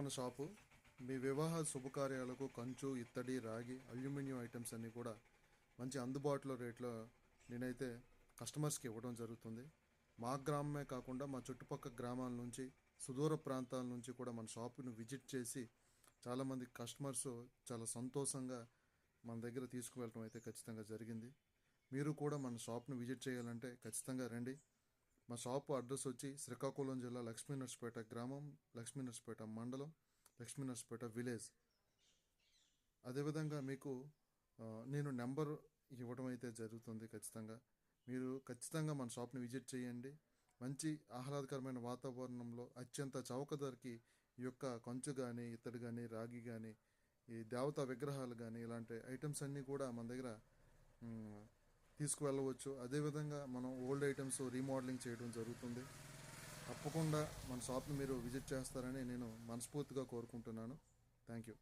మన షాపు. మీ వివాహ శుభకార్యాలకు కంచు ఇత్తడి రాగి అల్యూమినియం ఐటమ్స్ అన్నీ కూడా మంచి అందుబాటులో రేట్లో నేనైతే కస్టమర్స్కి ఇవ్వడం జరుగుతుంది. మా గ్రామమే కాకుండా మా చుట్టుపక్కల గ్రామాల నుంచి సుదూర ప్రాంతాల నుంచి కూడా మన షాపును విజిట్ చేసి చాలామంది కస్టమర్స్ చాలా సంతోషంగా మన దగ్గర తీసుకువెళ్ళడం అయితే ఖచ్చితంగా జరిగింది. మీరు కూడా మన షాప్ను విజిట్ చేయాలంటే ఖచ్చితంగా రండి. మా షాపు అడ్రస్ వచ్చి శ్రీకాకుళం జిల్లా లక్ష్మీనర్సుపేట గ్రామం లక్ష్మీనర్సుపేట మండలం లక్ష్మీనర్సుపేట విలేజ్. అదేవిధంగా మీకు నేను నెంబర్ ఇవ్వడం అయితే జరుగుతుంది ఖచ్చితంగా. మీరు ఖచ్చితంగా మన షాప్ని విజిట్ చేయండి. మంచి ఆహ్లాదకరమైన వాతావరణంలో అత్యంత చౌక ధరకి ఈ యొక్క కంచు కానీ ఇత్తడి కానీ రాగి కానీ ఈ దేవతా విగ్రహాలు కానీ ఇలాంటి ఐటమ్స్ అన్నీ కూడా మన దగ్గర తీసుకువెళ్ళవచ్చు. అదేవిధంగా మనం ఓల్డ్ ఐటమ్స్ రీమోడలింగ్ చేయడం జరుగుతుంది. తప్పకుండా మన షాప్ని మీరు విజిట్ చేస్తారని నేను మనస్ఫూర్తిగా కోరుకుంటున్నాను. Thank you